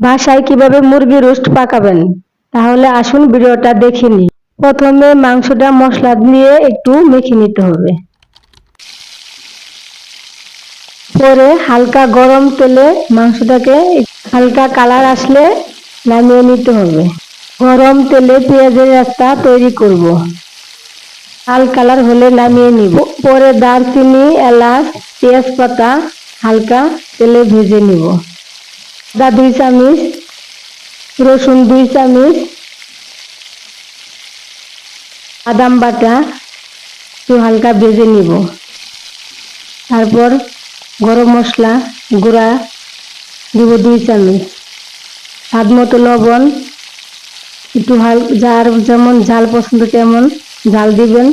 বাসায় কীভাবে মুরগি রোস্ট পাকাবেন? তাহলে আসুন ভিডিওটা দেখে নিই। প্রথমে মাংসটা মশলা দিয়ে একটু মেখে নিতে হবে। পরে হালকা গরম তেলে মাংসটাকে হালকা কালার আসলে নামিয়ে নিতে হবে। গরম তেলে পেঁয়াজের রাস্তা তৈরি করব। লাল কালার হলে নামিয়ে নিব। পরে দারচিনি, এলাচ, তেজপাতা হালকা তেলে ভেজে নিব। আদা দুই চামচ, রসুন দুই চামচ, বাদাম বাটা একটু হালকা ভেজে নিব। তারপর গরম মশলা গুঁড়া দিব দুই চামচ। স্বাদ মতো লবণ, একটু হাল, যার যেমন ঝাল পছন্দ তেমন ঝাল দিবেন।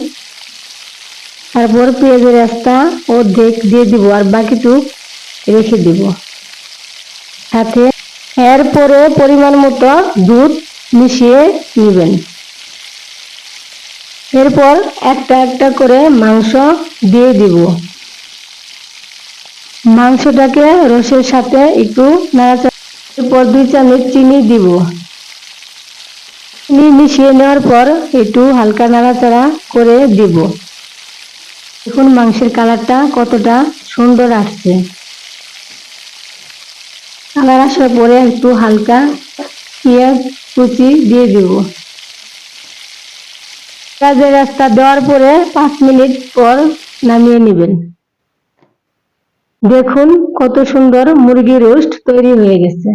তারপর পেঁয়াজের রাস্তা অর্ধেক দিয়ে দিব আর বাকিটুক রেখে দিব। সাথে এরপরে পরিমাণ মতো দুধ মিশিয়ে নেবেন। এরপর একটা একটা করে মাংস দিয়ে দিব। মাংসটাকে রসের সাথে একটু এরপর দুই চামচ চিনি দিব। চিনি মিশিয়ে নেওয়ার পর একটু হালকা নাড়াচাড়া করে দিব। দেখুন মাংসের কালারটা কতটা সুন্দর আসছে। কালার আসার পরে একটু হালকা পেঁয়াজ কুচি দিয়ে দেব। পেঁয়াজের রাস্তা দেওয়ার পরে পাঁচ মিনিট পর নামিয়ে নেবেন। দেখুন কত সুন্দর মুরগি রোস্ট তৈরি হয়ে গেছে।